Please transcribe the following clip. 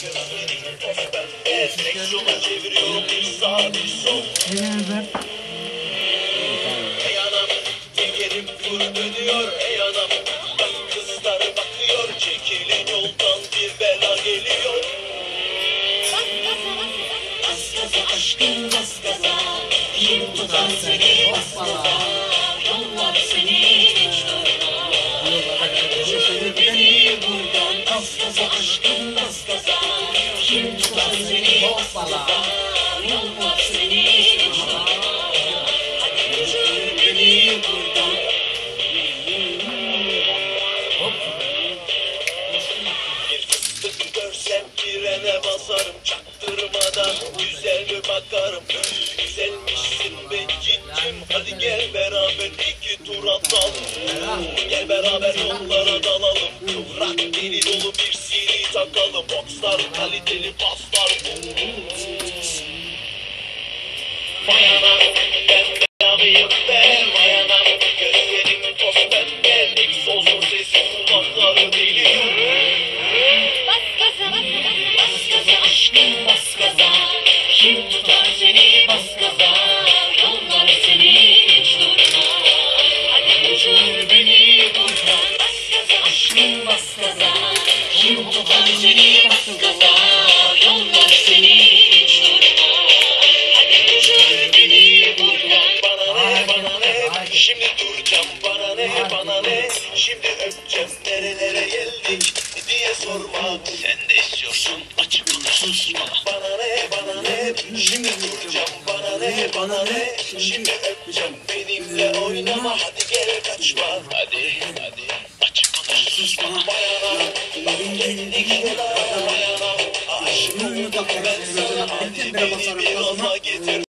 Sol Ey anam tekerim fır dönüyor Ey bak kızlar bakıyor Çekilin yoldan bir bela geliyor Bas gaza bas gaza Kim tutar seni Bir fıstık görsem frene basarım Çaktırmadan güzel bir bakarım Güzelmişsin be cicim Hadi gel beraber iki tur atalım Gel beraber yollara dalalım Kıvrak deli dolu bir CD takalım Boxlar kaliteli paslar. Vay anam ben belalıyım ben Şimdi duracağım bana ne bana ne? Şimdi öpeceğim nerelere geldik diye sorma. Sen de istiyorsun açık susma. Bana ne bana ne? Şimdi duracağım bana ne bana ne? Şimdi öpeceğim benimle oynama. Hadi gel kaçma. Hadi hadi. Açık konuş susma. Bayanam geldik yola Bayanam aşkım ben sana Hadi beni bir yola getir